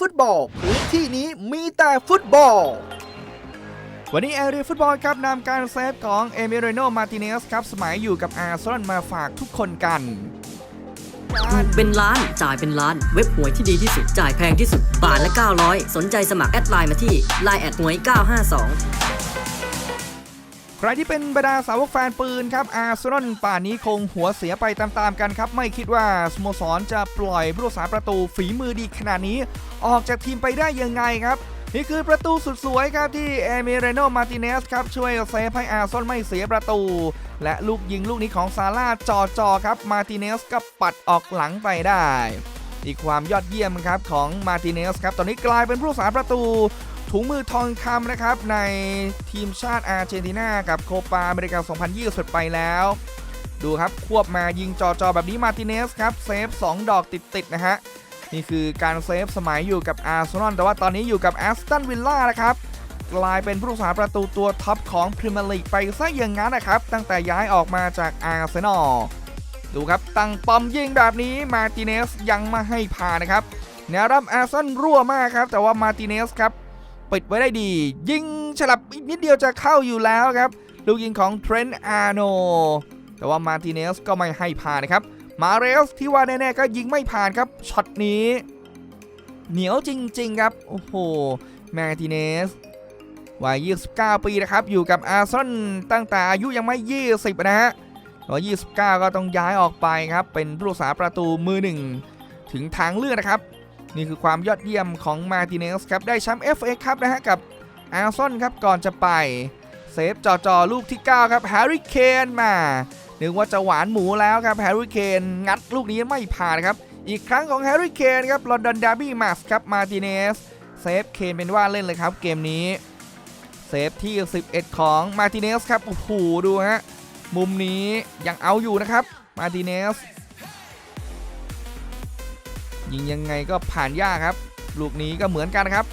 ฟุตบอลพื้นที่นี้มีแต่ฟุตบอล วันนี้แอรีฟุตบอลครับนำการเซฟของเอมิเรโนมาติเนสครับสมัยอยู่กับอาร์เซนอลมาฝากทุกคนกันถูกเป็นล้าน จ่ายเป็นล้าน เว็บหวยที่ดีที่สุด จ่ายแพงที่สุด บาทละ 900 สนใจสมัครแอดไลน์มาที่ Line แอดหวย 952 ใครที่เป็นบรรดาสาวกแฟนปืนครับอาร์เซนอลป่านนี้คงหัวเสียไปตามๆกันครับ ไม่คิดว่าสโมสรจะปล่อยผู้รักษาประตูฝีมือดีขนาดนี้ ออกจากทีมไปได้ยังไงครับนี่คือประตูสุดสวยครับที่เอเมเรโนมาติเนสครับช่วยเซฟให้อาร์เซนอลไม่เสียประตู และลูกยิงลูกนี้ของซาร่าจอจอครับมาติเนสก็ปัดออกหลังไปได้ อีกความยอดเยี่ยมครับของมาติเนสครับตอนนี้กลายเป็นผู้รักษาประตู ถุงมือทองคำนะครับในทีมชาติอาร์เจนตินากับโคปาอเมริกา 2020 ไปแล้ว ดูครับควบมายิงจอจอแบบนี้มาติเนสครับเซฟ 2 ดอกติดๆนะฮะนี่คือการเซฟสมัยอยู่กับอาร์เซนอลแต่ว่าตอนนี้อยู่กับแอสตันวิลล่านะครับกลายเป็นผู้รักษาประตูตัวท็อปของพรีเมียร์ลีกไปซะอย่างนั้นนะครับ ตั้งแต่ย้ายออกมาจากอาร์เซนอลดูครับตั้งปอมยิงแบบนี้มาติเนสยังไม่ให้ผ่านนะครับแนวรับอาร์เซนรั่วมากครับ แต่ว่ามาติเนสครับ ปิดไว้ได้ดี ยิงฉลับอีกนิดเดียวจะเข้าอยู่แล้วครับ ลูกยิงของเทรนต์อาร์โนแต่ว่ามาติเนสก็ไม่ให้ผ่านนะครับ มาเรสที่ว่าแน่ๆก็ยิงไม่ผ่านครับช็อตนี้ เหนียวจริง ๆ ครับ โอ้โหมาติเนสวัย 29 ปีนะครับ อยู่กับอาร์เซนอลตั้งแต่อายุยังไม่ 20 นะฮะพอ29 ก็ต้องย้ายออกไปครับ เป็นผู้รักษาประตูมือหนึ่งถึงทางเลือกนะครับ นี่คือความยอดเยี่ยมของมาติเนสครับ ได้แชมป์ FA ครับนะฮะกับอาร์ซอนครับก่อนจะไปเซฟจอจอลูกที่ 9 ครับแฮร์รี่เคนมานึกว่าจะหวานหมูแล้วครับแฮร์รี่เคนงัดลูกนี้ไม่ผ่านครับ อีกครั้งของแฮร์รี่เคนครับลอนดอนดาร์บี้มาสครับมาติเนสเซฟเคนเป็นว่าเล่นเลยครับเกมนี้เซฟที่ 11 ของมาติเนสครับโอ้โหดูฮะมุมนี้ยังเอาอยู่นะครับมาติเนส ยิงยังไงก็ผ่านยากครับ ลูกนี้ก็เหมือนกันครับ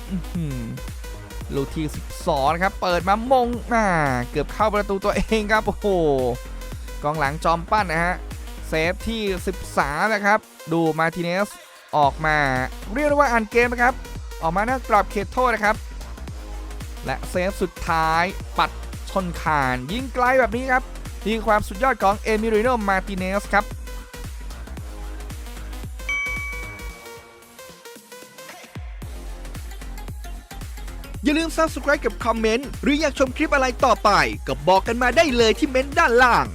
ลูกที่ 12 นะครับ เปิดมามงอ่าเกือบเข้าประตูตัวเองครับ โอ้โห กองหลังจอมปั้นนะฮะ เซฟที่ 13 นะครับ ดูมาติเนสออกมา เรียกได้ว่าอ่านเกมนะครับ ออกมาหน้ากรอบเขตโทษนะครับ และเซฟสุดท้ายปัดชนคาน ยิงไกลแบบนี้ครับนี่ความสุดยอดของเอมิริโนมาติเนสครับ อย่าลืม Subscribe กับคอมเมนต์ หรืออยากชมคลิปอะไรต่อไป ก็บอกกันมาได้เลยที่เม้นต์ด้านล่าง